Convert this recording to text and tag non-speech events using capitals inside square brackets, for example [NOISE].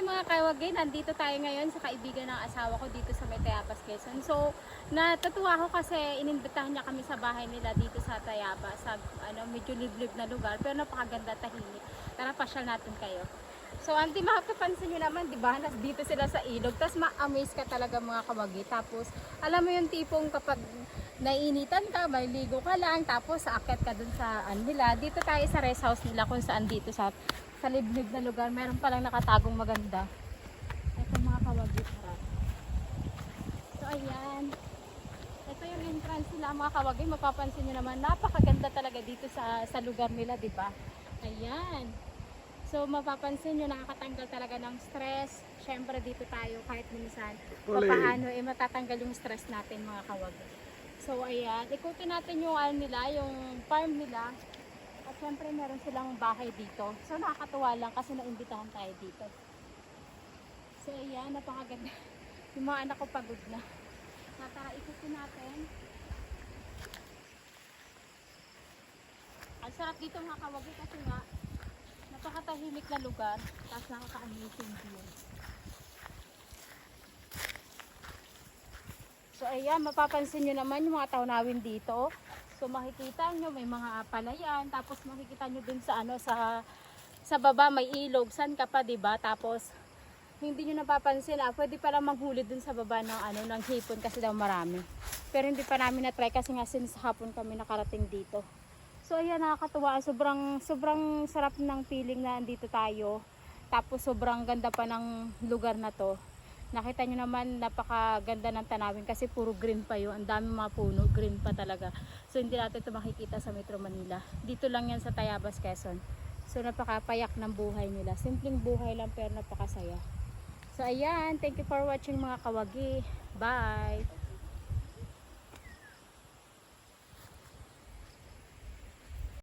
Mga kawagin, nandito tayo ngayon sa kaibigan ng asawa ko dito sa May Quezon. So, natutuwa ako kasi inimbitahan niya kami sa bahay nila dito sa Tayabas, sa ano, medyo liblib na lugar, pero napakaganda tahimik. Tara, pasyal natin kayo. So, ang di makapapansin nyo naman, di ba, dito sila sa ilog, tapos ma-amaze ka talaga mga kawagi. Tapos, alam mo yung tipong kapag naiinitan ka, may ligo ka lang, tapos aakyat ka dun sa ano nila. Dito tayo sa rest house nila kung saan dito sa sa liblib na lugar. Meron palang nakatagong maganda. Ito mga kawagi para. So ayan. Ito yung entrance nila mga kawagi. Mapapansin nyo naman, napakaganda talaga dito sa, sa lugar nila, di ba? Ayan. So mapapansin nyo, nakakatanggal talaga ng stress. Siyempre dito tayo kahit minsan. Paano eh matatanggal yung stress natin mga kawagi. So ayan, ikutin natin yung ano nila, yung farm nila. At syempre meron silang bahay dito. So nakakatuwa lang kasi naimbitahan tayo dito. So ayan, napakaganda. [LAUGHS] Yung mga anak ko pagod na. Na, Tara, ikutin natin. Ang sarap dito mga kawagi kasi nga napakatahimik na lugar. Tapos nakaka-amazing view. So ayan, mapapansin nyo naman yung mga taunawin dito. So makikita nyo may mga palayan, tapos makikita nyo dun sa ano sa sa baba may ilog, san ka pa 'di ba? Tapos hindi nyo napapansin ah, pwede pala manghuli dun sa baba ng ano ng hipon kasi daw marami. Pero hindi pa namin na try kasi nga since hapon kami nakarating dito. So ayan nakakatuwa, sobrang sobrang sarap ng feeling na andito tayo. Tapos sobrang ganda pa ng lugar na to. Nakita nyo naman, napakaganda ng tanawin kasi puro green pa yun. Ang dami mga puno, green pa talaga. So hindi natin ito makikita sa Metro Manila. Dito lang yan sa Tayabas, Quezon. So napakapayak ng buhay nila. Simpleng buhay lang pero napakasaya. So ayan, thank you for watching mga kawagi. Bye!